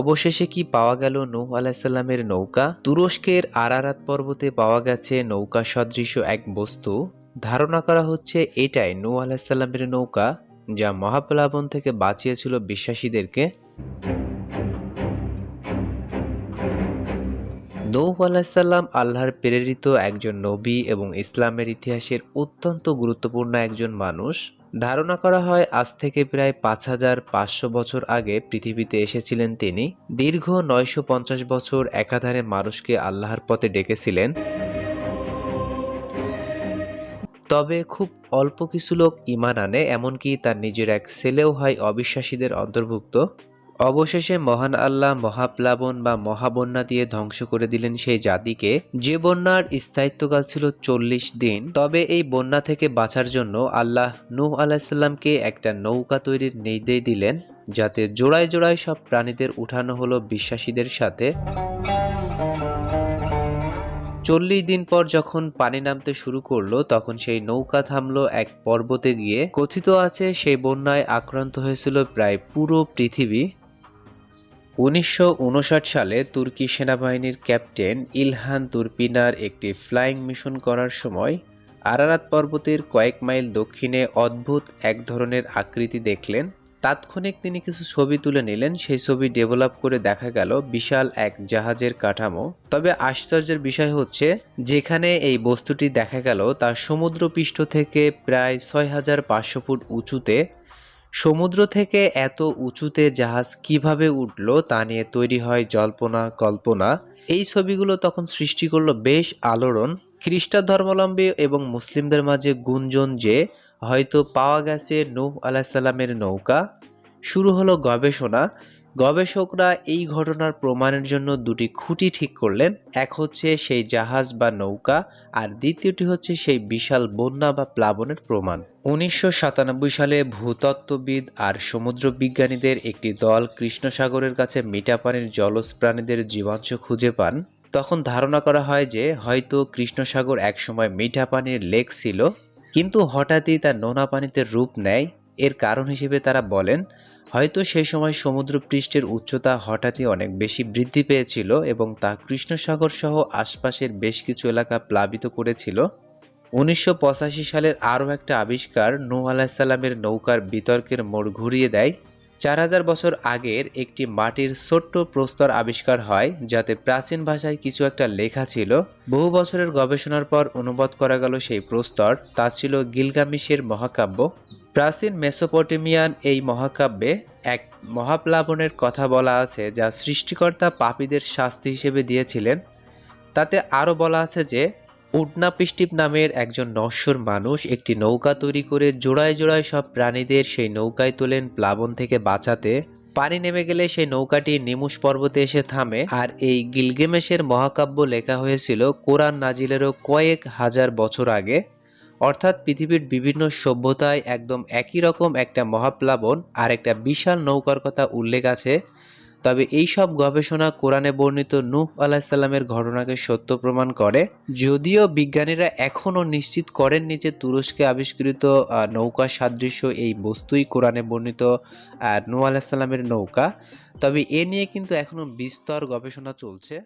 অবশেষে কি পাওয়া গেল নূহ আলাহিসাল্লামের নৌকা? তুরস্কের আরারাত পর্বতে পাওয়া গেছে নৌকা সদৃশ এক বস্তু। ধারণা করা হচ্ছে এটাই নূহ আলাহিসাল্লামের নৌকা, যা মহাপ্লাবন থেকে বাঁচিয়েছিল বিশ্বাসীদেরকে। নৌহ আলাহিসাল্লাম আল্লাহর প্রেরিত একজন নবী এবং ইসলামের ইতিহাসের অত্যন্ত গুরুত্বপূর্ণ একজন মানুষ। ধারণা করা হয় আজ থেকে প্রায় পাঁচ হাজার পাঁচশো বছর আগে পৃথিবীতে এসেছিলেন তিনি। দীর্ঘ নয়শো পঞ্চাশ বছর একাধারে মানুষকে আল্লাহর পথে ডেকেছিলেন। তবে খুব অল্প কিছু লোক ইমান আনে, এমনকি তার নিজের এক ছেলেও হয় অবিশ্বাসীদের অন্তর্ভুক্ত। অবশেষে মহান আল্লাহ মহাপ্লাবন বা মহাবন্যা দিয়ে ধ্বংস করে দিলেন সেই জাতিকে। যে বন্যার স্থায়িত্বকাল ছিল চল্লিশ দিন, তবে এই বন্যা থেকে বাঁচার জন্য আল্লাহ নূহ আলাহিসাল্লামকে একটা নৌকা তৈরির নির্দেশ দিলেন, যাতে জোড়ায় জোড়ায় সব প্রাণীদের উঠানো হলো বিশ্বাসীদের সাথে। চল্লিশ দিন পর যখন পানি নামতে শুরু করল, তখন সেই নৌকা থামলো এক পর্বতে গিয়ে। কথিত আছে, সেই বন্যায় আক্রান্ত হয়েছিল প্রায় পুরো পৃথিবী। উনিশশো উনষাট সালে তুর্কি সেনাবাহিনীর ক্যাপ্টেন ইলহান তুর্পিনার একটি ফ্লাইং মিশন করার সময় আরারাত পর্বতের কয়েক মাইল দক্ষিণে অদ্ভুত এক ধরনের আকৃতি দেখলেন। তাৎক্ষণিক তিনি কিছু ছবি তুলে নিলেন। সেই ছবি ডেভেলপ করে দেখা গেল বিশাল এক জাহাজের কাঠামো। তবে আশ্চর্যের বিষয় হচ্ছে, যেখানে এই বস্তুটি দেখা গেল, তা সমুদ্রপৃষ্ঠ থেকে প্রায় ছয় হাজার পাঁচশো ফুট উঁচুতে সমুদ্র থেকে এত উঁচুতে জাহাজ কীভাবে উঠল তা নিয়ে তৈরি হয় জল্পনা কল্পনা। এই ছবিগুলো তখন সৃষ্টি করল বেশ আলোড়ন। খ্রিস্টা ধর্মাবলম্বী এবং মুসলিমদের মাঝে গুঞ্জন যে, হয়তো পাওয়া গেছে নূহ আলাহিসাল্লামের নৌকা। শুরু হলো গবেষণা। গবেষকরা এই ঘটনার প্রমাণের জন্য দুটি খুঁটি ঠিক করলেন, এক হচ্ছে সেই জাহাজ বা নৌকা আর দ্বিতীয়টি হচ্ছে সেই বিশাল বন্যা বা প্লাবনের প্রমাণ। উনিশশো সাতানব্বই সালে ভূতত্ত্ববিদ আর সমুদ্র বিজ্ঞানীদের একটি দল কৃষ্ণসাগরের কাছে মিঠা পানির জলজ প্রাণীদের জীবাংশ খুঁজে পান। তখন ধারণা করা হয় যে হয়তো কৃষ্ণসাগর একসময় মিঠা পানির লেক ছিল, কিন্তু হঠাৎই তা নোনা পানিতে রূপ নেয়। এর কারণ হিসেবে তারা বলেন হয়তো সেই সময় সমুদ্র পৃষ্ঠের উচ্চতা হঠাৎই অনেক বেশি বৃদ্ধি পেয়েছিল এবং তা কৃষ্ণসাগর সহ আশপাশের বেশ কিছু এলাকা প্লাবিত করেছিল। উনিশশো পঁচাশি সালের আরও একটা আবিষ্কার নূহ আলাহিসাল্লামের নৌকার বিতর্কের মোড় ঘুরিয়ে দেয়। চার হাজার বছর আগের একটি মাটির ছোট্ট প্রস্তর আবিষ্কার হয়, যাতে প্রাচীন ভাষায় কিছু একটা লেখা ছিল। বহু বছরের গবেষণার পর অনুবাদ করা গেল সেই প্রস্তর, তা ছিল গিলগামিশের মহাকাব্য। প্রাচীন মেসোপটেমিয়ান এই মহাকাব্যে এক মহাপ্লাবনের কথা বলা আছে, যা সৃষ্টিকর্তা পাপীদের শাস্তি হিসেবে দিয়েছিলেন। তাতে আরও বলা আছে যে উডনাপিষ্টিপ নামের একজন নশ্বর মানুষ একটি নৌকা তৈরি করে জোড়ায় জোড়ায় সব প্রাণীদের সেই নৌকায় তোলেন প্লাবন থেকে বাঁচাতে। পানি নেমে গেলে সেই নৌকাটি নিমুষ পর্বতে এসে থামে। আর এই গিলগেমেশের মহাকাব্য লেখা হয়েছিল কোরআন নাজিলেরও কয়েক হাজার বছর আগে। অর্থাৎ পৃথিবীর বিভিন্ন সভ্যতায় একদম একই রকম একটা মহাপ্লাবন আর একটা বিশাল নৌকার কথা উল্লেখ আছে। তবে এই সব গবেষণা কোরআনে বর্ণিত নূহ আলাহিসাল্লামের ঘটনাকে সত্য প্রমাণ করে। যদিও বিজ্ঞানীরা এখনও নিশ্চিত করেননি যে তুরস্কে আবিষ্কৃত নৌকা সাদৃশ্য এই বস্তুই কোরআনে বর্ণিত নূ আলাহিসাল্লামের নৌকা। তবে এ নিয়ে কিন্তু এখনও বিস্তর গবেষণা চলছে।